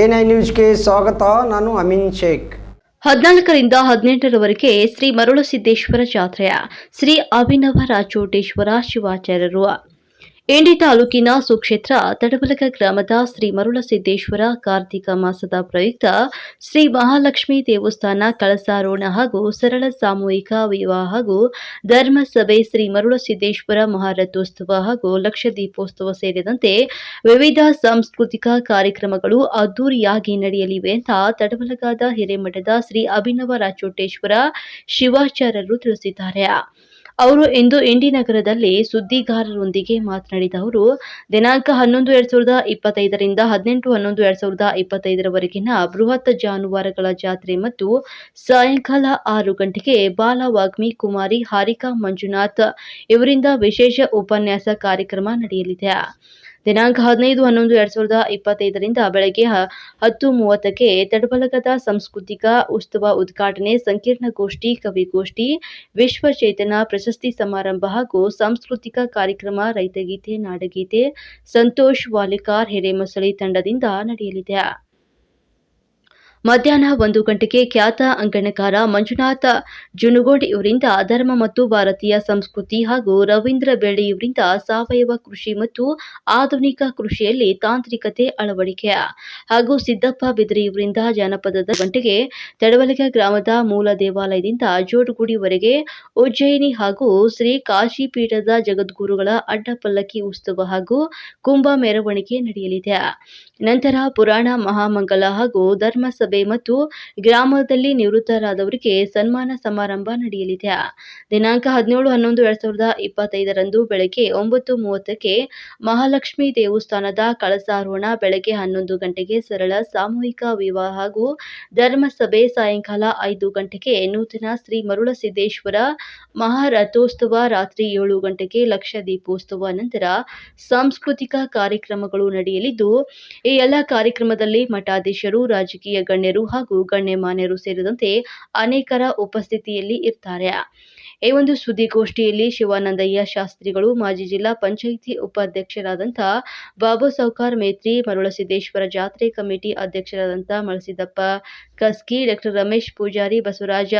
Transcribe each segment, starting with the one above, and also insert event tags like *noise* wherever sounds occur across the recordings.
N I ನ್ಯೂಸ್ಗೆ ಸ್ವಾಗತ, ನಾನು ಅಮಿನ್ ಶೇಖ್. ಹದಿನಾಲ್ಕರಿಂದ ಹದಿನೆಂಟರವರೆಗೆ ಶ್ರೀ ಮರುಳಸಿದ್ದೇಶ್ವರ ಜಾತ್ರೆಯ ಶ್ರೀ ಅಭಿನವ ರಾಚೋಟೇಶ್ವರ ಶಿವಾಚಾರ್ಯರು ಇಂಡಿ ತಾಲೂಕಿನ ಸುಕ್ಷೇತ್ರ ತಡಬಲಗ ಗ್ರಾಮದ ಶ್ರೀ ಮರುಳಸಿದ್ದೇಶ್ವರ ಕಾರ್ತಿಕ ಮಾಸದ ಪ್ರಯುಕ್ತ ಶ್ರೀ ಮಹಾಲಕ್ಷ್ಮಿ ದೇವಸ್ಥಾನ ಕಳಸಾರೋಣ ಹಾಗೂ ಸರಳ ಸಾಮೂಹಿಕ ವಿವಾಹ ಹಾಗೂ ಧರ್ಮಸಭೆ ಶ್ರೀ ಮರುಳಸಿದ್ದೇಶ್ವರ ಮಹಾರಥೋತ್ಸವ ಹಾಗೂ ಲಕ್ಷ ದೀಪೋತ್ಸವ ಸೇರಿದಂತೆ ವಿವಿಧ ಸಾಂಸ್ಕೃತಿಕ ಕಾರ್ಯಕ್ರಮಗಳು ಅದ್ದೂರಿಯಾಗಿ ನಡೆಯಲಿವೆ ಅಂತ ತಡಬಲಗಾದ ಹಿರೇಮಠದ ಶ್ರೀ ಅಭಿನವ ರಾಚೋಟೇಶ್ವರ ಶಿವಾಚಾರ್ಯರು ತಿಳಿಸಿದ್ದಾರೆ. ಅವರು ಇಂದು ಇಂಡಿ ನಗರದಲ್ಲಿ ಸುದ್ದಿಗಾರರೊಂದಿಗೆ ಮಾತನಾಡಿದ ಅವರು, ದಿನಾಂಕ ಹನ್ನೊಂದು ಎರಡ್ ಸಾವಿರದ ಇಪ್ಪತ್ತೈದರಿಂದ ಹದಿನೆಂಟು ಹನ್ನೊಂದು ಎರಡ್ ಸಾವಿರದ ಇಪ್ಪತ್ತೈದರವರೆಗಿನ ಬೃಹತ್ ಜಾನುವಾರುಗಳ ಜಾತ್ರೆ ಮತ್ತು ಸಾಯಂಕಾಲ ಆರು ಗಂಟೆಗೆ ಬಾಲವಾಗ್ಮಿ ಕುಮಾರಿ ಹಾರಿಕಾ ಮಂಜುನಾಥ್ ಇವರಿಂದ ವಿಶೇಷ ಉಪನ್ಯಾಸ ಕಾರ್ಯಕ್ರಮ ನಡೆಯಲಿದೆ. ದಿನಾಂಕ ಹದಿನೈದು, ಹನ್ನೊಂದು, ಎರಡ್ ಸಾವಿರದ ಇಪ್ಪತ್ತೈದರಿಂದ ಬೆಳಗ್ಗೆ ಹತ್ತು ಮೂವತ್ತಕ್ಕೆ ತಡಬಲಗದ ಸಾಂಸ್ಕೃತಿಕ ಉತ್ಸವ ಉದ್ಘಾಟನೆ, ಸಂಕೀರ್ಣ ಗೋಷ್ಠಿ, ಕವಿಗೋಷ್ಠಿ, ವಿಶ್ವ ಚೇತನ ಪ್ರಶಸ್ತಿ ಸಮಾರಂಭ ಹಾಗೂ ಸಾಂಸ್ಕೃತಿಕ ಕಾರ್ಯಕ್ರಮ ರೈತಗೀತೆ ನಾಡಗೀತೆ ಸಂತೋಷ್ ವಾಲಿಕಾರ್ ಹಿರೇಮಸಳಿ ತಂಡದಿಂದ ನಡೆಯಲಿದೆ. ಮಧ್ಯಾಹ್ನ ಒಂದು ಗಂಟೆಗೆ ಖ್ಯಾತ ಅಂಕಣಕಾರ ಮಂಜುನಾಥ ಜುನುಗೋಡ್ ಇವರಿಂದ ಧರ್ಮ ಮತ್ತು ಭಾರತೀಯ ಸಂಸ್ಕೃತಿ ಹಾಗೂ ರವೀಂದ್ರ ಬೆಳ್ಳಿ ಇವರಿಂದ ಸಾವಯವ ಕೃಷಿ ಮತ್ತು ಆಧುನಿಕ ಕೃಷಿಯಲ್ಲಿ ತಾಂತ್ರಿಕತೆ ಅಳವಡಿಕೆ. ಹಾಗೂ ಸಿದ್ದಪ್ಪ ಬಿದ್ರಿ ಇವರಿಂದ ಜಾನಪದದ ಗಂಟೆಗೆ ತಡವಲಿಗೆ ಗ್ರಾಮದ ಮೂಲ ದೇವಾಲಯದಿಂದ ಜೋಡುಗುಡಿವರೆಗೆ ಉಜ್ಜಯಿನಿ ಹಾಗೂ ಶ್ರೀ ಕಾಶಿ ಪೀಠದ ಜಗದ್ಗುರುಗಳ ಅಡ್ಡಪಲ್ಲಕ್ಕಿ ಉತ್ಸವ ಹಾಗೂ ಕುಂಭ ಮೆರವಣಿಗೆ ನಡೆಯಲಿದೆ. ನಂತರ ಪುರಾಣ ಮಹಾಮಂಗಲ ಹಾಗೂ ಧರ್ಮಸಭೆ ಮತ್ತು ಗ್ರಾಮದಲ್ಲಿ ನಿವೃತ್ತರಾದವರಿಗೆ ಸನ್ಮಾನ ಸಮಾರಂಭ ನಡೆಯಲಿದೆ. ದಿನಾಂಕ ಹದಿನೇಳು ಹನ್ನೊಂದು ಎರಡ್ ಸಾವಿರದ ಇಪ್ಪತ್ತೈದರಂದು ಬೆಳಗ್ಗೆ ಒಂಬತ್ತು ಮೂವತ್ತಕ್ಕೆ ಮಹಾಲಕ್ಷ್ಮಿ ದೇವಸ್ಥಾನದ ಕಳಸಾರೋಹಣ ಬೆಳಗ್ಗೆ ಹನ್ನೊಂದು ಗಂಟೆಗೆ ಸರಳ ಸಾಮೂಹಿಕ ವಿವಾಹ ಹಾಗೂ ಧರ್ಮಸಭೆ ಸಾಯಂಕಾಲ ಐದು ಗಂಟೆಗೆ ನೂತನ ಶ್ರೀ ಮರುಳಸಿದ್ದೇಶ್ವರ ಮಹಾರಥೋತ್ಸವ ರಾತ್ರಿ ಏಳು ಗಂಟೆಗೆ ಲಕ್ಷ ದೀಪೋತ್ಸವ ನಂತರ ಸಾಂಸ್ಕೃತಿಕ ಕಾರ್ಯಕ್ರಮಗಳು ನಡೆಯಲಿದ್ದು, ಈ ಎಲ್ಲ ಕಾರ್ಯಕ್ರಮದಲ್ಲಿ ಮಠಾಧೀಶರು, ರಾಜಕೀಯ ಗಣ್ಯರು ಹಾಗೂ ಗಣ್ಯಮಾನ್ಯರು ಸೇರಿದಂತೆ ಅನೇಕರ ಉಪಸ್ಥಿತಿಯಲ್ಲಿ ಇರ್ತಾರೆ. ಈ ಒಂದು ಸುದ್ದಿಗೋಷ್ಠಿಯಲ್ಲಿ ಶಿವಾನಂದಯ್ಯ ಶಾಸ್ತ್ರಿಗಳು, ಮಾಜಿ ಜಿಲ್ಲಾ ಪಂಚಾಯಿತಿ ಉಪಾಧ್ಯಕ್ಷರಾದಂಥ ಬಾಬು ಸೌಕಾರ್ ಮೇತ್ರಿ, ಮರುಳಸಿದ್ದೇಶ್ವರ ಜಾತ್ರೆ ಕಮಿಟಿ ಅಧ್ಯಕ್ಷರಾದಂಥ ಮಳಸಿದ್ದಪ್ಪ ಕಸ್ಕಿ, ಡಾಕ್ಟರ್ ರಮೇಶ್ ಪೂಜಾರಿ, ಬಸವರಾಜ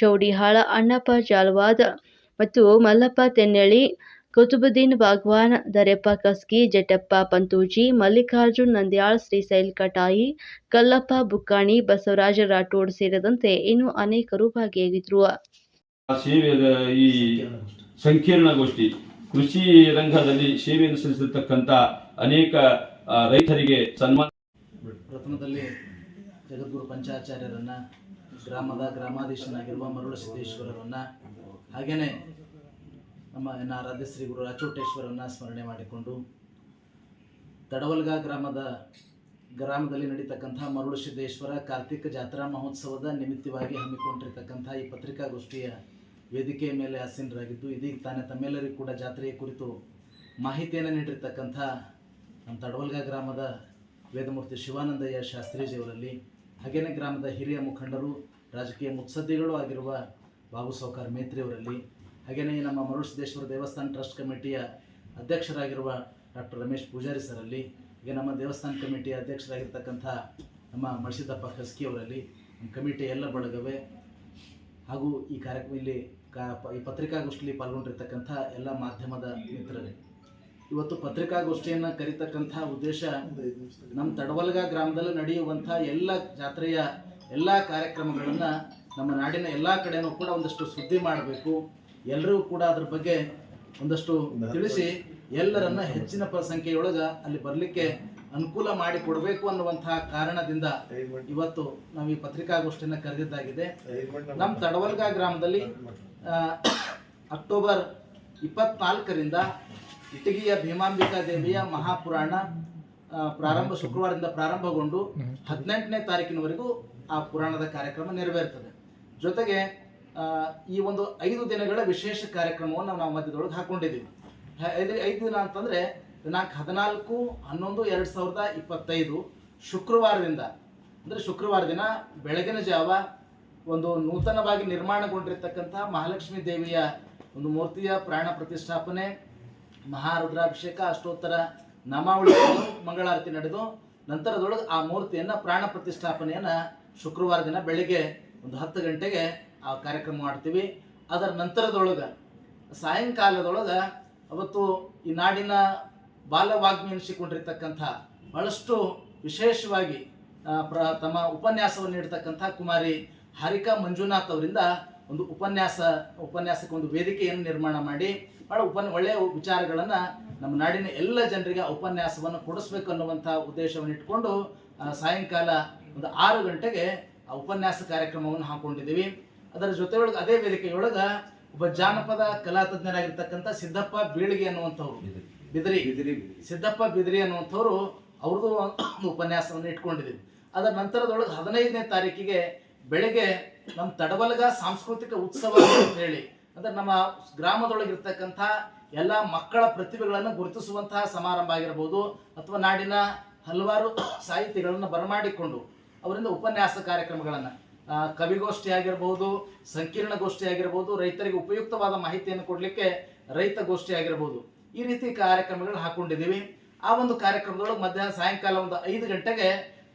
ಚೌಡಿಹಾಳ, ಅಣ್ಣಪ್ಪ ಜಾಲ್ವಾದ್ ಮತ್ತು ಮಲ್ಲಪ್ಪ ತೆನ್ನಳ್ಳಿ ಕುತುಬುದ್ದೀನ್ ಬಾಗ್ವಾನ್ ದರೆಪ್ಪ ಕಸ್ಕಿ ಜಟಪ್ಪ ಪಂತೂಜಿ ಮಲ್ಲಿಕಾರ್ಜುನ್ ನಂದ್ಯಾಳ್ ಶ್ರೀಶೈಲ್ ಕಟಾಯಿ ಕಲ್ಲಪ್ಪ ಬುಕ್ಕಾಣಿ ಬಸವರಾಜ ರಾಠೋಡ್ ಸೇರಿದಂತೆ ಇನ್ನು ಅನೇಕರು ಭಾಗಿಯಾಗಿದ್ದರು ಸಂಕೀರ್ಣ ಈ ಸಂಕೀರ್ಣಗೋಷ್ಠಿ ಕೃಷಿ ರಂಗದಲ್ಲಿ ಸೇವೆಯನ್ನು ಸಲ್ಲಿಸಿರ್ತಕ್ಕಂಥ ಅನೇಕ ರೈತರಿಗೆ ಸನ್ಮಾನ ಪ್ರಥಮದಲ್ಲಿ ಜಗದ್ಗುರು ಪಂಚಾಚಾರ್ಯರನ್ನ ಗ್ರಾಮದ ಗ್ರಾಮಾಧೀಶನಾಗಿರುವ ಮರುಳ ಸಿದ್ದೇಶ್ವರರನ್ನು ಹಾಗೆಯೇ ನಮ್ಮ ಆರಾಧ್ಯ ಶ್ರೀ ಗುರು ರಾಚೋಟೇಶ್ವರನ್ನ ಸ್ಮರಣೆ ಮಾಡಿಕೊಂಡು ತಡವಲ್ಗ ಗ್ರಾಮದ ಗ್ರಾಮದಲ್ಲಿ ನಡೀತಕ್ಕಂಥ ಮರುಳು ಸಿದ್ದೇಶ್ವರ ಕಾರ್ತಿಕ ಜಾತ್ರಾ ಮಹೋತ್ಸವದ ನಿಮಿತ್ತವಾಗಿ ಹಮ್ಮಿಕೊಂಡಿರ್ತಕ್ಕಂಥ ಈ ಪತ್ರಿಕಾಗೋಷ್ಠಿಯ ವೇದಿಕೆಯ ಮೇಲೆ ಆಸೀನರಾಗಿದ್ದು, ಇದೀಗ ತಾನೇ ತಮ್ಮೆಲ್ಲರಿಗೂ ಕೂಡ ಜಾತ್ರೆಯ ಕುರಿತು ಮಾಹಿತಿಯನ್ನು ನೀಡಿರ್ತಕ್ಕಂಥ ನಮ್ಮ ತಡವಲ್ಗ ಗ್ರಾಮದ ವೇದಮೂರ್ತಿ ಶಿವಾನಂದಯ್ಯ ಶಾಸ್ತ್ರೀಜಿಯವರಲ್ಲಿ, ಹಾಗೇನೇ ಗ್ರಾಮದ ಹಿರಿಯ ಮುಖಂಡರು, ರಾಜಕೀಯ ಮುತ್ಸದ್ದಿಗಳು ಆಗಿರುವ ಬಾಬು ಸೌಕಾರ್ ಮೇತ್ರಿಯವರಲ್ಲಿ ಹಾಗೆಯೇ ನಮ್ಮ ಮರುಳಸಿದ್ದೇಶ್ವರ ದೇವಸ್ಥಾನ ಟ್ರಸ್ಟ್ ಕಮಿಟಿಯ ಅಧ್ಯಕ್ಷರಾಗಿರುವ ಡಾಕ್ಟರ್ ರಮೇಶ್ ಪೂಜಾರಿ ಸರಲ್ಲಿ ಈಗ ನಮ್ಮ ದೇವಸ್ಥಾನ ಕಮಿಟಿಯ ಅಧ್ಯಕ್ಷರಾಗಿರ್ತಕ್ಕಂಥ ನಮ್ಮ ಮಳಸಿದ್ದಪ್ಪ ಖಸ್ಕಿ ಅವರಲ್ಲಿ, ನಮ್ಮ ಕಮಿಟಿ ಎಲ್ಲ ಬಳಗವೇ. ಹಾಗೂ ಈ ಕಾರ್ಯಕ್ರಮ ಇಲ್ಲಿ ಈ ಪತ್ರಿಕಾಗೋಷ್ಠಿಯಲ್ಲಿ ಪಾಲ್ಗೊಂಡಿರ್ತಕ್ಕಂಥ ಎಲ್ಲ ಮಾಧ್ಯಮದ ಮಿತ್ರರೇ. ಇವತ್ತು ಪತ್ರಿಕಾಗೋಷ್ಠಿಯನ್ನು ಕರೀತಕ್ಕಂಥ ಉದ್ದೇಶ ನಮ್ಮ ತಡವಲ್ಗ ಗ್ರಾಮದಲ್ಲಿ ನಡೆಯುವಂಥ ಎಲ್ಲ ಜಾತ್ರೆಯ ಎಲ್ಲ ಕಾರ್ಯಕ್ರಮಗಳನ್ನು ನಮ್ಮ ನಾಡಿನ ಎಲ್ಲ ಕಡೆಯೂ ಕೂಡ ಒಂದಷ್ಟು ಸುದ್ದಿ ಮಾಡಬೇಕು. ಎಲ್ಲರಿಗೂ ಕೂಡ ಅದ್ರ ಬಗ್ಗೆ ಒಂದಷ್ಟು ತಿಳಿಸಿ ಎಲ್ಲರನ್ನ ಹೆಚ್ಚಿನ ಸಂಖ್ಯೆಯೊಳಗ ಸಂಖ್ಯೆಯೊಳಗೆ ಅಲ್ಲಿ ಬರಲಿಕ್ಕೆ ಅನುಕೂಲ ಮಾಡಿ ಕೊಡಬೇಕು ಅನ್ನುವಂತಹ ಕಾರಣದಿಂದ ಇವತ್ತು ನಾವು ಈ ಪತ್ರಿಕಾಗೋಷ್ಠಿಯನ್ನು ಕರೆದಿದ್ದಾಗಿದೆ. ನಮ್ಮ ತಡವಲ್ಗ ಗ್ರಾಮದಲ್ಲಿ ಅಕ್ಟೋಬರ್ ಇಪ್ಪತ್ನಾಲ್ಕರಿಂದ ಇಟಗಿಯ ಭೀಮಾಂಬಿಕಾ ದೇವಿಯ ಮಹಾಪುರಾಣ ಪ್ರಾರಂಭ ಶುಕ್ರವಾರದಿಂದ ಪ್ರಾರಂಭಗೊಂಡು ಹದಿನೆಂಟನೇ ತಾರೀಕಿನವರೆಗೂ ಆ ಪುರಾಣದ ಕಾರ್ಯಕ್ರಮ ನೆರವೇರ್ತದೆ. ಜೊತೆಗೆ ಈ ಒಂದು ಐದು ದಿನಗಳ ವಿಶೇಷ ಕಾರ್ಯಕ್ರಮವನ್ನು ನಾವು ಮಧ್ಯದೊಳಗೆ ಹಾಕೊಂಡಿದ್ದೀವಿ. ಐದು ಐದು ದಿನ ಅಂತಂದರೆ ದಿನಾಂಕ ಹದಿನಾಲ್ಕು, ಹನ್ನೊಂದು, ಎರಡು ಸಾವಿರದ ಇಪ್ಪತ್ತೈದು ಶುಕ್ರವಾರದಿಂದ. ಅಂದರೆ ಶುಕ್ರವಾರ ದಿನ ಬೆಳಗಿನ ಜಾವ ಒಂದು ನೂತನವಾಗಿ ನಿರ್ಮಾಣಗೊಂಡಿರ್ತಕ್ಕಂಥ ಮಹಾಲಕ್ಷ್ಮಿ ದೇವಿಯ ಒಂದು ಮೂರ್ತಿಯ ಪ್ರಾಣ ಪ್ರತಿಷ್ಠಾಪನೆ, ಮಹಾರುದ್ರಾಭಿಷೇಕ, ಅಷ್ಟೋತ್ತರ ನಾಮಾವಳಿ *coughs* ಮಂಗಳಾರತಿ ನಡೆದು ನಂತರದೊಳಗೆ ಆ ಮೂರ್ತಿಯನ್ನು ಪ್ರಾಣ ಪ್ರತಿಷ್ಠಾಪನೆಯನ್ನು ಶುಕ್ರವಾರ ದಿನ ಬೆಳಿಗ್ಗೆ ಒಂದು ಹತ್ತು ಗಂಟೆಗೆ ಆ ಕಾರ್ಯಕ್ರಮ ಮಾಡ್ತೀವಿ. ಅದರ ನಂತರದೊಳಗೆ, ಸಾಯಂಕಾಲದೊಳಗೆ ಅವತ್ತು ಈ ನಾಡಿನ ಬಾಲವಾಗ್ಮಿ ಎನಿಸಿಕೊಂಡಿರ್ತಕ್ಕಂಥ ಬಹಳಷ್ಟು ವಿಶೇಷವಾಗಿ ಪ್ರ, ತಮ್ಮ ಉಪನ್ಯಾಸವನ್ನು ನೀಡ್ತಕ್ಕಂಥ ಕುಮಾರಿ ಹಾರಿಕಾ ಮಂಜುನಾಥ್ ಅವರಿಂದ ಒಂದು ಉಪನ್ಯಾಸ, ಉಪನ್ಯಾಸಕ್ಕೆ ಒಂದು ವೇದಿಕೆಯನ್ನು ನಿರ್ಮಾಣ ಮಾಡಿ, ಬಹಳ ಉಪನ್, ಒಳ್ಳೆಯ ವಿಚಾರಗಳನ್ನು ನಮ್ಮ ನಾಡಿನ ಎಲ್ಲ ಜನರಿಗೆ ಉಪನ್ಯಾಸವನ್ನು ಕೊಡಿಸ್ಬೇಕು ಅನ್ನುವಂಥ ಉದ್ದೇಶವನ್ನು ಇಟ್ಕೊಂಡು ಸಾಯಂಕಾಲ ಒಂದು ಆರು ಗಂಟೆಗೆ ಆ ಉಪನ್ಯಾಸ ಕಾರ್ಯಕ್ರಮವನ್ನು ಹಾಕೊಂಡಿದ್ದೀವಿ. ಅದರ ಜೊತೆಯೊಳಗೆ ಅದೇ ವೇದಿಕೆಯೊಳಗೆ ಒಬ್ಬ ಜಾನಪದ ಕಲಾ ತಜ್ಞರಾಗಿರ್ತಕ್ಕಂಥ ಸಿದ್ದಪ್ಪ ಬೀಳಿಗೆ ಅನ್ನುವಂಥವ್ರು. ಬಿದಿರಿ. ಸಿದ್ದಪ್ಪ ಬಿದಿರಿ ಅನ್ನುವಂಥವ್ರು ಅವ್ರದ್ದು ಒಂದು ಉಪನ್ಯಾಸವನ್ನು ಇಟ್ಕೊಂಡಿದ್ದೀವಿ. ಅದರ ನಂತರದೊಳಗೆ ಹದಿನೈದನೇ ತಾರೀಕಿಗೆ ಬೆಳಗ್ಗೆ ನಮ್ಮ ತಡವಲ್ಗ ಸಾಂಸ್ಕೃತಿಕ ಉತ್ಸವ ಅಂತ ಹೇಳಿ ಅಂದ್ರೆ ನಮ್ಮ ಗ್ರಾಮದೊಳಗಿರ್ತಕ್ಕಂಥ ಎಲ್ಲ ಮಕ್ಕಳ ಪ್ರತಿಭೆಗಳನ್ನು ಗುರುತಿಸುವಂತಹ ಸಮಾರಂಭ ಆಗಿರ್ಬೋದು ಅಥವಾ ನಾಡಿನ ಹಲವಾರು ಸಾಹಿತಿಗಳನ್ನು ಬರಮಾಡಿಕೊಂಡು ಅವರಿಂದ ಉಪನ್ಯಾಸ ಕಾರ್ಯಕ್ರಮಗಳನ್ನು. ಕವಿಗೋಷ್ಠಿ ಆಗಿರ್ಬೋದು ಸಂಕೀರ್ಣ ಗೋಷ್ಠಿ ಆಗಿರ್ಬೋದು, ರೈತರಿಗೆ ಉಪಯುಕ್ತವಾದ ಮಾಹಿತಿಯನ್ನು ಕೊಡಲಿಕ್ಕೆ ರೈತ ಗೋಷ್ಠಿ ಆಗಿರ್ಬೋದು. ಈ ರೀತಿ ಕಾರ್ಯಕ್ರಮಗಳು ಹಾಕೊಂಡಿದ್ದೀವಿ. ಆ ಒಂದು ಕಾರ್ಯಕ್ರಮದೊಳಗೆ ಮಧ್ಯಾಹ್ನ ಸಾಯಂಕಾಲ ಒಂದು ಐದು ಗಂಟೆಗೆ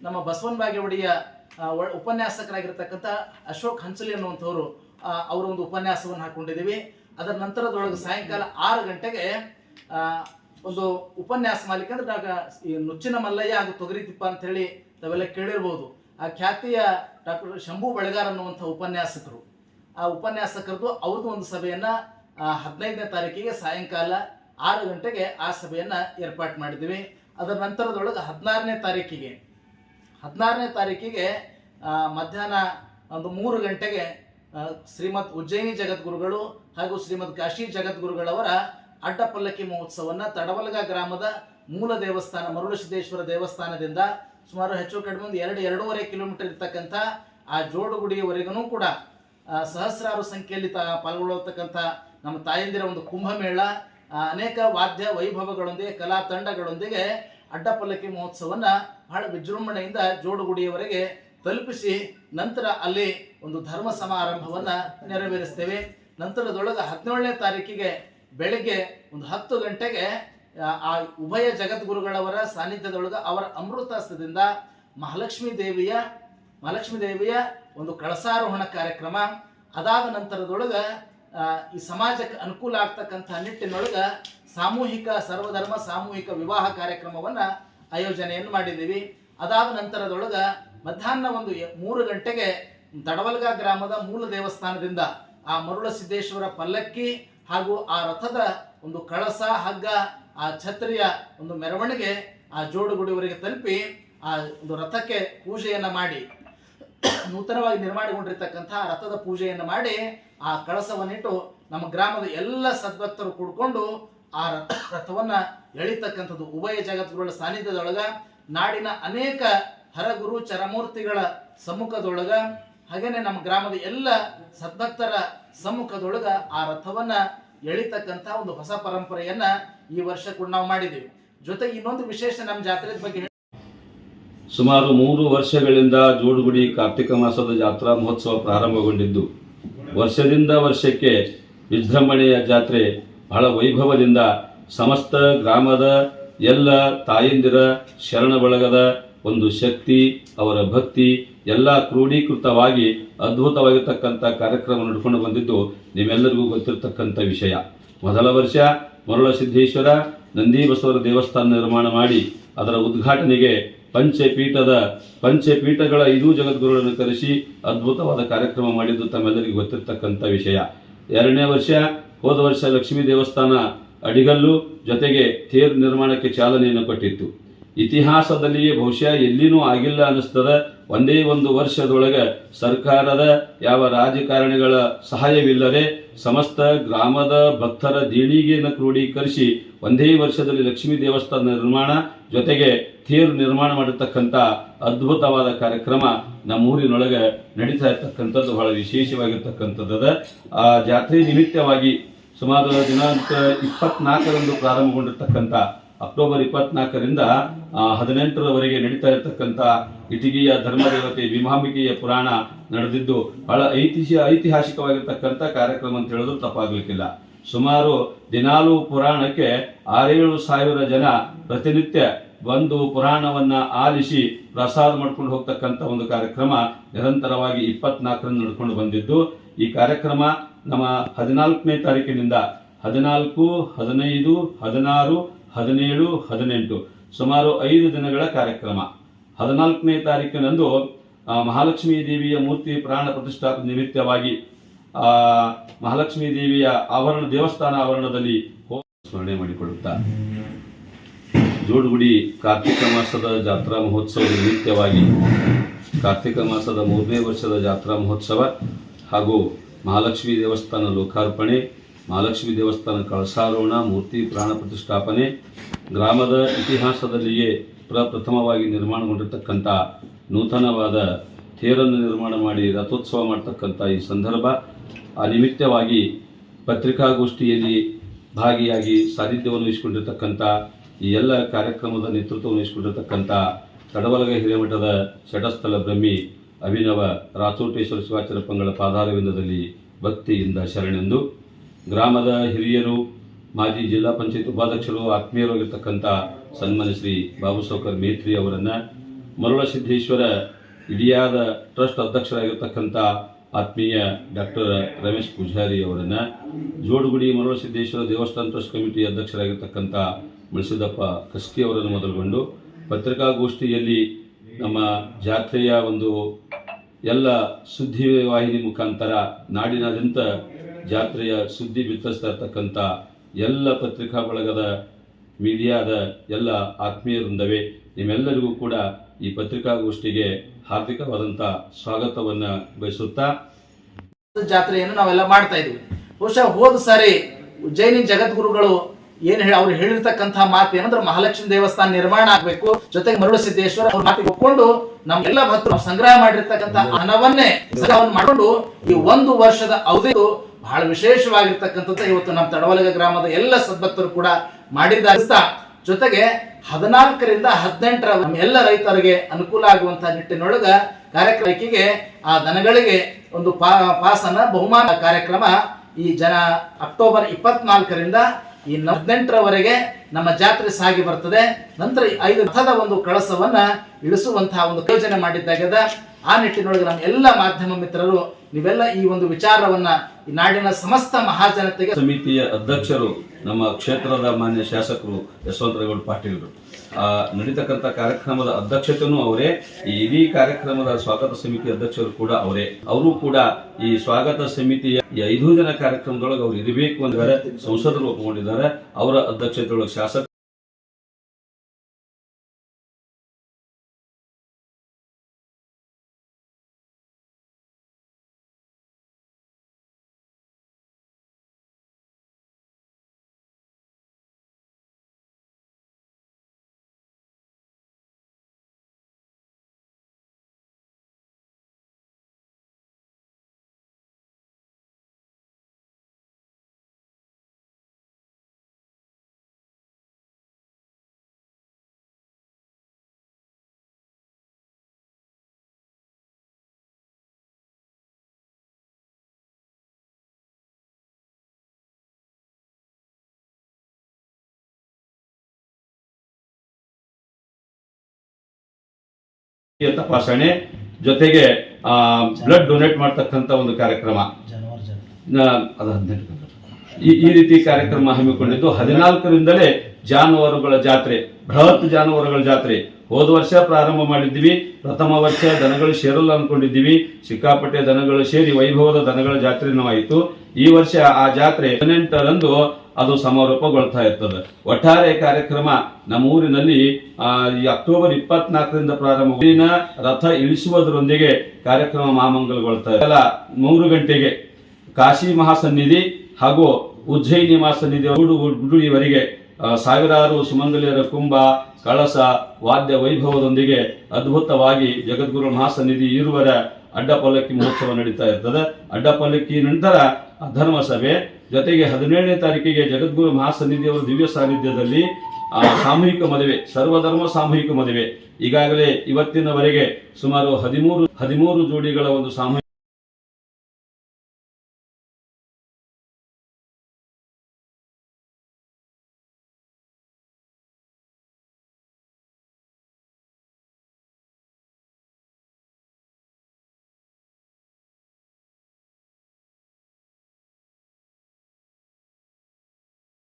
ನಮ್ಮ ಬಸವನ ಬಾಗೇವಾಡಿಯ ಉಪನ್ಯಾಸಕರಾಗಿರ್ತಕ್ಕಂಥ ಅಶೋಕ್ ಹಂಚಲಿ ಅನ್ನುವಂಥವ್ರು ಅವರ ಒಂದು ಉಪನ್ಯಾಸವನ್ನು ಹಾಕೊಂಡಿದ್ದೀವಿ. ಅದರ ನಂತರದೊಳಗೆ ಸಾಯಂಕಾಲ ಆರು ಗಂಟೆಗೆ ಒಂದು ಉಪನ್ಯಾಸ ಮಾಲೀಕ ಅಂದ್ರೆ ನುಚ್ಚಿನ ಮಲ್ಲಯ್ಯ ಹಾಗೂ ತೊಗರಿತಿಪ್ಪ ಅಂತ ಹೇಳಿ ತಾವೆಲ್ಲ ಕೇಳಿರ್ಬೋದು. ಆ ಖ್ಯಾತಿಯ ಡಾಕ್ಟರ್ ಶಂಭು ಬೆಳಗಾರ್ ಅನ್ನುವಂಥ ಉಪನ್ಯಾಸಕರು. ಆ ಉಪನ್ಯಾಸಕರದು ಅವ್ರದ್ದು ಒಂದು ಸಭೆಯನ್ನು ಹದಿನೈದನೇ ತಾರೀಕಿಗೆ ಸಾಯಂಕಾಲ ಆರು ಗಂಟೆಗೆ ಆ ಸಭೆಯನ್ನು ಏರ್ಪಾಟ್ ಮಾಡಿದ್ವಿ. ಅದರ ನಂತರದೊಳಗೆ ಹದಿನಾರನೇ ತಾರೀಕಿಗೆ ಹದಿನಾರನೇ ತಾರೀಕಿಗೆ ಮಧ್ಯಾಹ್ನ ಒಂದು ಮೂರು ಗಂಟೆಗೆ ಶ್ರೀಮದ್ ಉಜ್ಜಯಿನಿ ಜಗದ್ಗುರುಗಳು ಹಾಗೂ ಶ್ರೀಮದ್ ಕಾಶಿ ಜಗದ್ಗುರುಗಳವರ ಅಡ್ಡಪಲ್ಲಕ್ಕಿ ಮಹೋತ್ಸವವನ್ನು ತಡವಲ್ಗ ಗ್ರಾಮದ ಮೂಲ ದೇವಸ್ಥಾನ, ಮರುಳಸಿದ್ದೇಶ್ವರ ದೇವಸ್ಥಾನದಿಂದ ಸುಮಾರು ಹೆಚ್ಚು ಕಡಿಮೆ ಒಂದು ಎರಡು, ಎರಡೂವರೆ ಕಿಲೋಮೀಟರ್ ಇರ್ತಕ್ಕಂಥ ಆ ಜೋಡುಗುಡಿಯವರೆಗೂ ಕೂಡ ಸಹಸ್ರಾರು ಸಂಖ್ಯೆಯಲ್ಲಿ ತಾ ಪಾಲ್ಗೊಳ್ಳತಕ್ಕಂಥ ನಮ್ಮ ತಾಯಂದಿರ ಒಂದು ಕುಂಭಮೇಳ ಅನೇಕ ವಾದ್ಯ ವೈಭವಗಳೊಂದಿಗೆ, ಕಲಾ ತಂಡಗಳೊಂದಿಗೆ ಅಡ್ಡಪಲ್ಲಕ್ಕಿ ಮಹೋತ್ಸವನ್ನ ಬಹಳ ವಿಜೃಂಭಣೆಯಿಂದ ಜೋಡುಗುಡಿಯವರೆಗೆ ತಲುಪಿಸಿ ನಂತರ ಅಲ್ಲಿ ಒಂದು ಧರ್ಮ ಸಮಾರಂಭವನ್ನ ನೆರವೇರಿಸ್ತೇವೆ. ನಂತರದೊಳಗೆ ಹದಿನೇಳನೇ ತಾರೀಕಿಗೆ ಬೆಳಗ್ಗೆ ಒಂದು ಹತ್ತು ಗಂಟೆಗೆ ಆ, ಉಭಯ ಜಗದ್ಗುರುಗಳವರ ಸಾನ್ನಿಧ್ಯದೊಳಗೆ ಅವರ ಅಮೃತಾಸ್ತ್ರದಿಂದ ಮಹಾಲಕ್ಷ್ಮೀ ದೇವಿಯ ಮಹಾಲಕ್ಷ್ಮೀ ದೇವಿಯ ಒಂದು ಕಳಸಾರೋಹಣ ಕಾರ್ಯಕ್ರಮ ಅದಾದ ನಂತರದೊಳಗೆ ಈ ಸಮಾಜಕ್ಕೆ ಅನುಕೂಲ ಆಗ್ತಕ್ಕಂಥ ನಿಟ್ಟಿನೊಳಗೆ ಸಾಮೂಹಿಕ ಸರ್ವಧರ್ಮ ಸಾಮೂಹಿಕ ವಿವಾಹ ಕಾರ್ಯಕ್ರಮವನ್ನ ಆಯೋಜನೆಯನ್ನು ಮಾಡಿದ್ದೀವಿ. ಅದಾದ ನಂತರದೊಳಗೆ ಮಧ್ಯಾಹ್ನ ಒಂದು ಮೂರು ಗಂಟೆಗೆ ದಡವಲ್ಗ ಗ್ರಾಮದ ಮೂಲ ದೇವಸ್ಥಾನದಿಂದ ಆ ಮರುಳ ಸಿದ್ದೇಶ್ವರ ಪಲ್ಲಕ್ಕಿ ಹಾಗೂ ಆ ರಥದ ಒಂದು ಕಳಸ ಹಗ್ಗ ಆ ಛತ್ರಿಯ ಒಂದು ಮೆರವಣಿಗೆ ಆ ಜೋಡುಗುಡಿಯವರಿಗೆ ತಲುಪಿ ಆ ಒಂದು ರಥಕ್ಕೆ ಪೂಜೆಯನ್ನು ಮಾಡಿ, ನೂತನವಾಗಿ ನಿರ್ಮಾಣಗೊಂಡಿರ್ತಕ್ಕಂಥ ರಥದ ಪೂಜೆಯನ್ನು ಮಾಡಿ ಆ ಕಳಸವನ್ನಿಟ್ಟು ನಮ್ಮ ಗ್ರಾಮದ ಎಲ್ಲ ಸದ್ಭಕ್ತರು ಕೂಡ್ಕೊಂಡು ಆ ರಥ, ರಥವನ್ನ ಎಳಿತಕ್ಕಂಥದ್ದು ಉಭಯ ಜಗದ್ಗುರುಗಳ ಸಾನ್ನಿಧ್ಯದೊಳಗ, ನಾಡಿನ ಅನೇಕ ಹರಗುರು ಚರಮೂರ್ತಿಗಳ ಸಮ್ಮುಖದೊಳಗ, ಹಾಗೇನೆ ನಮ್ಮ ಗ್ರಾಮದ ಎಲ್ಲ ಸದ್ಭಕ್ತರ ಸಮ್ಮುಖದೊಳಗ ಆ ರಥವನ್ನ ಎಳಿತಕ್ಕಂಥ ಒಂದು ಹೊಸ ಪರಂಪರೆಯನ್ನ ಈ ವರ್ಷ ಕೂಡ ನಾವು ಮಾಡಿದ್ದೀವಿ. ಜೊತೆಗೆ ಇನ್ನೊಂದು ವಿಶೇಷ ನಮ್ಮ ಜಾತ್ರೆ ಬಗ್ಗೆ ಸುಮಾರು ಮೂರು ವರ್ಷಗಳಿಂದ ಜೋಡುಗುಡಿ ಕಾರ್ತಿಕ ಮಾಸದ ಜಾತ್ರಾ ಮಹೋತ್ಸವ ಪ್ರಾರಂಭಗೊಂಡಿದ್ದು. ವರ್ಷದಿಂದ ವರ್ಷಕ್ಕೆ ವಿಜೃಂಭಣೆಯ ಜಾತ್ರೆ ಬಹಳ ವೈಭವದಿಂದ ಸಮಸ್ತ ಗ್ರಾಮದ ಎಲ್ಲ ತಾಯಂದಿರ ಶರಣ ಬಳಗದ ಒಂದು ಶಕ್ತಿ, ಅವರ ಭಕ್ತಿ, ಎಲ್ಲ ಕ್ರೋಢೀಕೃತವಾಗಿ ಅದ್ಭುತವಾಗಿರ್ತಕ್ಕಂಥ ಕಾರ್ಯಕ್ರಮ ನಡ್ಕೊಂಡು ಬಂದಿದ್ದು ನಿಮ್ಮೆಲ್ಲರಿಗೂ ಗೊತ್ತಿರತಕ್ಕಂಥ ವಿಷಯ. ಮೊದಲ ವರ್ಷ ಮರುಳ ಸಿದ್ದೇಶ್ವರ ನಂದಿ ಬಸವರ ದೇವಸ್ಥಾನ ನಿರ್ಮಾಣ ಮಾಡಿ ಅದರ ಉದ್ಘಾಟನೆಗೆ ಪಂಚಪೀಠದ ಪಂಚಪೀಠಗಳ ಇದೂ ಜಗದ್ಗುರುಗಳನ್ನು ಕರೆಸಿ ಅದ್ಭುತವಾದ ಕಾರ್ಯಕ್ರಮ ಮಾಡಿದ್ದು ತಮ್ಮೆಲ್ಲರಿಗೂ ಗೊತ್ತಿರತಕ್ಕಂಥ ವಿಷಯ. ಎರಡನೇ ವರ್ಷ, ಹೋದ ವರ್ಷ ಲಕ್ಷ್ಮೀ ದೇವಸ್ಥಾನ ಅಡಿಗಲ್ಲು ಜೊತೆಗೆ ತೇರ್ ನಿರ್ಮಾಣಕ್ಕೆ ಚಾಲನೆಯನ್ನು ಕೊಟ್ಟಿತ್ತು. ಇತಿಹಾಸದಲ್ಲಿಯೇ ಬಹುಶಃ ಎಲ್ಲಿನೂ ಆಗಿಲ್ಲ ಅನ್ನಿಸ್ತದ ಒಂದೇ ಒಂದು ವರ್ಷದೊಳಗೆ ಸರ್ಕಾರದ ಯಾವ ರಾಜಕಾರಣಿಗಳ ಸಹಾಯವಿಲ್ಲದೆ ಸಮಸ್ತ ಗ್ರಾಮದ ಭಕ್ತರ ದೇಣಿಗೆಯನ್ನು ಕ್ರೋಢೀಕರಿಸಿ ಒಂದೇ ವರ್ಷದಲ್ಲಿ ಲಕ್ಷ್ಮೀ ದೇವಸ್ಥಾನ ನಿರ್ಮಾಣ ಜೊತೆಗೆ ತೇರು ನಿರ್ಮಾಣ ಮಾಡಿರ್ತಕ್ಕಂಥ ಅದ್ಭುತವಾದ ಕಾರ್ಯಕ್ರಮ ನಮ್ಮೂರಿನೊಳಗೆ ನಡೀತಾ ಇರ್ತಕ್ಕಂಥದ್ದು ಬಹಳ ವಿಶೇಷವಾಗಿರ್ತಕ್ಕಂಥದ್ದು ಆ ಜಾತ್ರೆ ನಿಮಿತ್ತವಾಗಿ ಸುಮಾರು ದಿನಾಂಕ ಇಪ್ಪತ್ನಾಲ್ಕರಂದು ಪ್ರಾರಂಭಗೊಂಡಿರ್ತಕ್ಕಂಥ ಅಕ್ಟೋಬರ್ ಇಪ್ಪತ್ನಾಲ್ಕರಿಂದ ಹದಿನೆಂಟರವರೆಗೆ ನಡೀತಾ ಇರತಕ್ಕಂಥ ಇಟಗಿಯ ಧರ್ಮದೇವತೆ ಭೀಮಾಂಬಿಕೆಯ ಪುರಾಣ ನಡೆದಿದ್ದು, ಬಹಳ ಐತಿಹ್ಯ, ಐತಿಹಾಸಿಕವಾಗಿರ್ತಕ್ಕಂಥ ಕಾರ್ಯಕ್ರಮ ಅಂತ ಹೇಳಿದ್ರು ತಪ್ಪಾಗಲಿಕ್ಕಿಲ್ಲ. ಸುಮಾರು ದಿನಾಲೂ ಪುರಾಣಕ್ಕೆ ಆರೇಳು ಸಾವಿರ ಜನ ಪ್ರತಿನಿತ್ಯ ಬಂದು ಪುರಾಣವನ್ನ ಆಲಿಸಿ ಪ್ರಸಾದ ಮಾಡ್ಕೊಂಡು ಹೋಗ್ತಕ್ಕಂಥ ಒಂದು ಕಾರ್ಯಕ್ರಮ ನಿರಂತರವಾಗಿ ಇಪ್ಪತ್ನಾಲ್ಕರಂದು ನಡ್ಕೊಂಡು ಬಂದಿದ್ದು, ಈ ಕಾರ್ಯಕ್ರಮ ನಮ್ಮ ಹದಿನಾಲ್ಕನೇ ತಾರೀಕಿನಿಂದ, ಹದಿನಾಲ್ಕು, ಹದಿನೈದು, ಹದಿನಾರು ಹದಿನೇಳು, ಹದಿನೆಂಟು. ಸುಮಾರು ಐದು ದಿನಗಳ ಕಾರ್ಯಕ್ರಮ. ಹದಿನಾಲ್ಕನೇ ತಾರೀಕಿನಂದು ಮಹಾಲಕ್ಷ್ಮೀ ದೇವಿಯ ಮೂರ್ತಿ ಪ್ರಾಣ ಪ್ರತಿಷ್ಠಾಪನೆ ನಿಮಿತ್ತವಾಗಿ, ಆ, ಮಹಾಲಕ್ಷ್ಮೀ ದೇವಿಯ ಆವರಣ, ದೇವಸ್ಥಾನ ಆವರಣದಲ್ಲಿ ಸ್ಮರಣೆ ಮಾಡಿಕೊಳ್ಳುತ್ತಾ. ಜೋಡುಗುಡಿ ಕಾರ್ತಿಕ ಮಾಸದ ಜಾತ್ರಾ ಮಹೋತ್ಸವ ನಿಮಿತ್ತವಾಗಿ, ಕಾರ್ತಿಕ ಮಾಸದ ಮೂರನೇ ವರ್ಷದ ಜಾತ್ರಾ ಮಹೋತ್ಸವ ಹಾಗೂ ಮಹಾಲಕ್ಷ್ಮಿ ದೇವಸ್ಥಾನ ಲೋಕಾರ್ಪಣೆ ಮಹಾಲಕ್ಷ್ಮಿ ದೇವಸ್ಥಾನ ಕಳಸಾರೋಣ ಮೂರ್ತಿ ಪ್ರಾಣ ಪ್ರತಿಷ್ಠಾಪನೆ ಗ್ರಾಮದ ಇತಿಹಾಸದಲ್ಲಿಯೇ ಪ್ರಪ್ರಥಮವಾಗಿ ನಿರ್ಮಾಣಗೊಂಡಿರ್ತಕ್ಕಂಥ ನೂತನವಾದ ತೇರನ್ನು ನಿರ್ಮಾಣ ಮಾಡಿ ರಥೋತ್ಸವ ಮಾಡ್ತಕ್ಕಂಥ ಈ ಸಂದರ್ಭ, ಆ ನಿಮಿತ್ತವಾಗಿ ಪತ್ರಿಕಾಗೋಷ್ಠಿಯಲ್ಲಿ ಭಾಗಿಯಾಗಿ ಸಾನ್ನಿಧ್ಯವನ್ನು ವಹಿಸಿಕೊಂಡಿರ್ತಕ್ಕಂಥ ಈ ಎಲ್ಲ ಕಾರ್ಯಕ್ರಮದ ನೇತೃತ್ವವನ್ನು ವಹಿಸಿಕೊಂಡಿರ್ತಕ್ಕಂಥ ತಡವಲಗ ಹಿರೇಮಠದ ಷಟಸ್ಥಲ ಬ್ರಹ್ಮಿ ಅಭಿನವ ರಾಚೋಟೇಶ್ವರ ಶಿವಾಚಾರ್ಯಪ್ಪಂಗಳ ಪಾದಾರವಿಂದದಲ್ಲಿ ಭಕ್ತಿಯಿಂದ ಶರಣೆಂದು ಗ್ರಾಮದ ಹಿರಿಯರು, ಮಾಜಿ ಜಿಲ್ಲಾ ಪಂಚಾಯತ್ ಉಪಾಧ್ಯಕ್ಷರು, ಆತ್ಮೀಯರಾಗಿರ್ತಕ್ಕಂಥ ಸನ್ಮಾನ ಶ್ರೀ ಬಾಬು ಸೌಕರ್ ಮೇತ್ರಿ ಅವರನ್ನು ಮರುಳಸಿದ್ದೇಶ್ವರ ಇಡಿಯಾದ ಟ್ರಸ್ಟ್ ಅಧ್ಯಕ್ಷರಾಗಿರ್ತಕ್ಕಂಥ ಆತ್ಮೀಯ ಡಾಕ್ಟರ್ ರಮೇಶ್ ಪೂಜಾರಿ ಅವರನ್ನು ಜೋಡುಗುಡಿ ಮರುಳಸಿದ್ದೇಶ್ವರ ದೇವಸ್ಥಾನ ಟ್ರಸ್ಟ್ ಕಮಿಟಿ ಅಧ್ಯಕ್ಷರಾಗಿರ್ತಕ್ಕಂಥ ಮಳಸಿದ್ದಪ್ಪ ಕಸ್ಕಿ ಅವರನ್ನು ಮೊದಲುಗೊಂಡು ಪತ್ರಿಕಾಗೋಷ್ಠಿಯಲ್ಲಿ ನಮ್ಮ ಜಾತ್ರೆಯ ಒಂದು ಎಲ್ಲ ಸುದ್ದಿ ವಾಹಿನಿ ಮುಖಾಂತರ ನಾಡಿನಾದ್ಯಂತ ಜಾತ್ರೆಯ ಸುದ್ದಿ ಬಿತ್ತರಿಸ್ತಾ ಇರ್ತಕ್ಕಂಥ ಎಲ್ಲ ಪತ್ರಿಕಾ ಬಳಗದ ಮೀಡಿಯಾದ ಎಲ್ಲ ಆತ್ಮೀಯರಿಂದವೇ ನಿಮ್ಮೆಲ್ಲರಿಗೂ ಕೂಡ ಈ ಪತ್ರಿಕಾಗೋಷ್ಠಿಗೆ ಹಾರ್ದಿಕವಾದಂಥ ಸ್ವಾಗತವನ್ನು ಬಯಸುತ್ತಾ ಜಾತ್ರೆಯನ್ನು ನಾವೆಲ್ಲ ಮಾಡ್ತಾ ಇದ್ದೀವಿ. ಬಹುಶಃ ಹೋದ ಸಾರಿ ಉಜ್ಜಯಿನಿ ಜಗದ್ಗುರುಗಳು ಏನ್ ಹೇಳಿ ಅವ್ರು ಹೇಳಿರ್ತಕ್ಕಂತಹ ಮಾತು ಏನಂದ್ರೆ ಮಹಾಲಕ್ಷ್ಮಿ ದೇವಸ್ಥಾನ ನಿರ್ಮಾಣ ಆಗ್ಬೇಕು, ಜೊತೆಗೆ ಮರುಳು ಸಿದ್ದೇಶ್ವರ ಅವ್ರ ಮಾತಿಗೆ ಒಪ್ಕೊಂಡು ನಮ್ಗೆಲ್ಲ ಭಕ್ತರು ಸಂಗ್ರಹ ಮಾಡಿರ್ತಕ್ಕಂಥ ಹಣವನ್ನೇ ಸಂಗ್ರಹವನ್ನು ಮಾಡಿಕೊಂಡು ಈ ಒಂದು ವರ್ಷದ ಅವಧಿ ಬಹಳ ವಿಶೇಷವಾಗಿರ್ತಕ್ಕಂಥದ್ದು ಇವತ್ತು ನಮ್ಮ ತಡವಲಗ ಗ್ರಾಮದ ಎಲ್ಲ ಸದ್ಭಕ್ತರು ಕೂಡ ಮಾಡಿದ್ದಾರೆ. ಜೊತೆಗೆ ಹದಿನಾಲ್ಕರಿಂದ ಹದಿನೆಂಟರ ಎಲ್ಲ ರೈತರಿಗೆ ಅನುಕೂಲ ಆಗುವಂತಹ ನಿಟ್ಟಿನೊಳಗ ಕಾರ್ಯಕ್ರಮಕ್ಕೆ ಆ ದನಗಳಿಗೆ ಒಂದು ಪಾಸನ ಬಹುಮಾನ ಕಾರ್ಯಕ್ರಮ ಈ ಜನ ಅಕ್ಟೋಬರ್ ಇಪ್ಪತ್ನಾಲ್ಕರಿಂದ ಈ ಹದಿನೆಂಟರವರೆಗೆ ನಮ್ಮ ಜಾತ್ರೆ ಸಾಗಿ ಬರ್ತದೆ. ನಂತರ ಐದು ರಥದ ಒಂದು ಕಳಸವನ್ನ ಇಳಿಸುವಂತಹ ಒಂದು ಯೋಜನೆ ಮಾಡಿದ್ದಾಗ್ಯದ. ಆ ನಿಟ್ಟಿನೊಳಗೆ ನಮ್ಮ ಎಲ್ಲ ಮಾಧ್ಯಮ ಮಿತ್ರರು, ನೀವೆಲ್ಲ ಈ ಒಂದು ವಿಚಾರವನ್ನ ಈ ನಾಡಿನ ಸಮಸ್ತ ಮಹಾಜನತೆಗೆ ಸಮಿತಿಯ ಅಧ್ಯಕ್ಷರು, ನಮ್ಮ ಕ್ಷೇತ್ರದ ಮಾನ್ಯ ಶಾಸಕರು, ಯಶವಂತರಗೌಡ ಪಾಟೀಲ್ರು. ನಡೀತಕ್ಕಂಥ ಕಾರ್ಯಕ್ರಮದ ಅಧ್ಯಕ್ಷತೆಯೂ ಅವರೇ. ಈ ಇಡೀ ಕಾರ್ಯಕ್ರಮದ ಸ್ವಾಗತ ಸಮಿತಿ ಅಧ್ಯಕ್ಷರು ಕೂಡ ಅವರೇ. ಅವರು ಕೂಡ ಈ ಸ್ವಾಗತ ಸಮಿತಿಯ ಈ ಐದು ಜನ ಕಾರ್ಯಕ್ರಮದೊಳಗೆ ಅವರು ಇರಬೇಕು ಅಂದರೆ ಸಂಸದರು ಒಪ್ಪಿಕೊಂಡಿದ್ದಾರೆ ಅವರ ಅಧ್ಯಕ್ಷತೆಯೊಳಗೆ ಶಾಸಕ ತಪಾಸಣೆ ಜೊತೆಗೆ ಬ್ಲಡ್ ಡೊನೇಟ್ ಮಾಡ್ತಕ್ಕಂತ ಒಂದು ಕಾರ್ಯಕ್ರಮ. ಈ ಈ ರೀತಿ ಕಾರ್ಯಕ್ರಮ ಹಮ್ಮಿಕೊಂಡಿದ್ದು. ಹದಿನಾಲ್ಕರಿಂದಲೇ ಜಾನುವಾರುಗಳ ಜಾತ್ರೆ ಬೃಹತ್ ಜಾನುವಾರುಗಳ ಜಾತ್ರೆ. ಹೋದ ವರ್ಷ ಪ್ರಾರಂಭ ಮಾಡಿದ್ದೀವಿ. ಪ್ರಥಮ ವರ್ಷ ದನಗಳು ಸೇರಲ್ಲ ಅನ್ಕೊಂಡಿದ್ದೀವಿ. ಸಿಕ್ಕಾಪಟ್ಟೆ ದನಗಳು ಸೇರಿ ವೈಭವದ ದನಗಳ ಜಾತ್ರೆನೂ ಆಯಿತು ಈ ವರ್ಷ ಆ ಜಾತ್ರೆ ಹದಿನೆಂಟರಂದು ಅದು ಸಮಾರೋಪಗೊಳ್ತಾ ಇರ್ತದೆ. ಒಟ್ಟಾರೆ ಕಾರ್ಯಕ್ರಮ ನಮ್ಮ ಊರಿನಲ್ಲಿ ಈ ಅಕ್ಟೋಬರ್ ಇಪ್ಪತ್ನಾಲ್ಕರಿಂದ ಪ್ರಾರಂಭ ಊರಿನ ರಥ ಇಳಿಸುವುದರೊಂದಿಗೆ ಕಾರ್ಯಕ್ರಮ ಮಾಮಂಗಲಗೊಳ್ತಾ ಇದೆ. ಮೂರು ಗಂಟೆಗೆ ಕಾಶಿ ಮಹಾಸನ್ನಿಧಿ ಹಾಗೂ ಉಜ್ಜಯಿನಿ ಮಹಾಸನ್ನಿಧಿ ಗುಡುಳಿವರೆಗೆ ಆ, ಸಾವಿರಾರು ಸುಮಂಗಲಿಯರ ಕುಂಭ ಕಳಸ ವಾದ್ಯ ವೈಭವದೊಂದಿಗೆ ಅದ್ಭುತವಾಗಿ ಜಗದ್ಗುರು ಮಹಾಸನ್ನಿಧಿ ಇರುವರ ಅಡ್ಡಪಲ್ಲಕ್ಕಿ ಮಹೋತ್ಸವ ನಡೀತಾ ಇರ್ತದೆ. ಅಡ್ಡಪಲ್ಲಕ್ಕಿ ನಂತರ ಧರ್ಮ ಸಭೆ ಜೊತೆಗೆ ಹದಿನೇಳನೇ ತಾರೀಕಿಗೆ ಜಗದ್ಗುರು ಮಹಾಸನ್ನಿಧಿಯವರ ದಿವ್ಯ ಸಾನ್ನಿಧ್ಯದಲ್ಲಿ ಸಾಮೂಹಿಕ ಮದುವೆ, ಸರ್ವಧರ್ಮ ಸಾಮೂಹಿಕ ಮದುವೆ. ಈಗಾಗಲೇ ಇವತ್ತಿನವರೆಗೆ ಸುಮಾರು ಹದಿಮೂರು ಹದಿಮೂರು ಜೋಡಿಗಳ ಒಂದು ಸಾಮೂಹಿಕ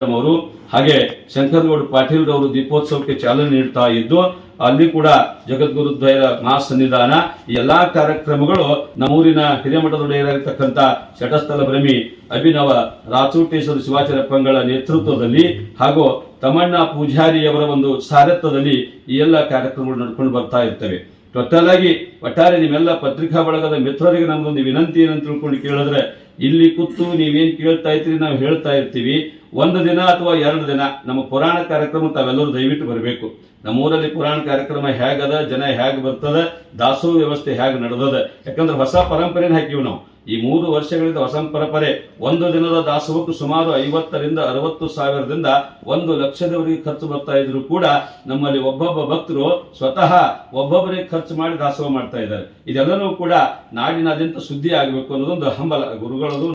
ಅವರು ಹಾಗೆ ಶಂಕರಗೌಡ ಪಾಟೀಲ್ ಅವರು ದೀಪೋತ್ಸವಕ್ಕೆ ಚಾಲನೆ ನೀಡ್ತಾ ಇದ್ದು, ಅಲ್ಲಿ ಕೂಡ ಜಗದ್ಗುರು ದ್ವಯರ ಮಹಾಸನ್ನಿಧಾನ, ಈ ಎಲ್ಲಾ ಕಾರ್ಯಕ್ರಮಗಳು ನಮ್ಮೂರಿನ ಹಿರೇಮಠದೊಡೆಯರಾಗಿರ್ತಕ್ಕಂಥ ಶಟಸ್ಥಲ ಭ್ರಮಿ ಅಭಿನವ ರಾಚೋಟೇಶ್ವರ ಶಿವಾಚಾರ್ಯಪ್ಪಂಗಳ ನೇತೃತ್ವದಲ್ಲಿ ಹಾಗೂ ತಮಣ್ಣ ಪೂಜಾರಿಯವರ ಒಂದು ಸಾರಥ್ಯದಲ್ಲಿ ಈ ಎಲ್ಲ ಕಾರ್ಯಕ್ರಮಗಳು ನಡ್ಕೊಂಡು ಬರ್ತಾ ಇರ್ತವೆ. ಟೋಟಲ್ ಆಗಿ ಒಟ್ಟಾರೆ ನಿಮ್ಮೆಲ್ಲ ಪತ್ರಿಕಾ ಬಳಗದ ಮಿತ್ರರಿಗೆ ನಮ್ದೊಂದು ವಿನಂತಿ ಏನಂತ ತಿಳ್ಕೊಂಡು ಕೇಳಿದ್ರೆ, ಇಲ್ಲಿ ಕೂತು ನೀವೇನ್ ಕೇಳ್ತಾ ಇರ್ತೀರಿ ನಾವು ಹೇಳ್ತಾ ಇರ್ತೀವಿ. ಒಂದು ದಿನ ಅಥವಾ ಎರಡು ದಿನ ನಮ್ಮ ಪುರಾಣ ಕಾರ್ಯಕ್ರಮ ತಾವೆಲ್ಲರೂ ದಯವಿಟ್ಟು ಬರಬೇಕು. ನಮ್ಮೂರಲ್ಲಿ ಪುರಾಣ ಕಾರ್ಯಕ್ರಮ ಹೇಗದ, ಜನ ಹೇಗೆ ಬರ್ತದ, ದಾಸೋಹ ವ್ಯವಸ್ಥೆ ಹೇಗೆ ನಡೆದದ, ಯಾಕಂದ್ರೆ ಹೊಸ ಪರಂಪರೆನ ಹಾಕಿವಿ ನಾವು. ಈ ಮೂರು ವರ್ಷಗಳಿಂದ ಹೊಸ ಪರಂಪರೆ, ಒಂದು ದಿನದ ದಾಸೋಹಕ್ಕೂ ಸುಮಾರು ಐವತ್ತರಿಂದ ಅರವತ್ತು ಸಾವಿರದಿಂದ ಒಂದು ಲಕ್ಷದವರೆಗೆ ಖರ್ಚು ಬರ್ತಾ ಇದ್ರು ಕೂಡ ನಮ್ಮಲ್ಲಿ ಒಬ್ಬೊಬ್ಬ ಭಕ್ತರು ಸ್ವತಃ ಒಬ್ಬೊಬ್ಬರಿಗೆ ಖರ್ಚು ಮಾಡಿ ದಾಸೋಹ ಮಾಡ್ತಾ ಇದ್ದಾರೆ. ಇದೆಲ್ಲನೂ ಕೂಡ ನಾಡಿನಾದ್ಯಂತ ಸುದ್ದಿ ಆಗಬೇಕು ಅನ್ನೋದೊಂದು ಹಂಬಲ. ಗುರುಗಳದು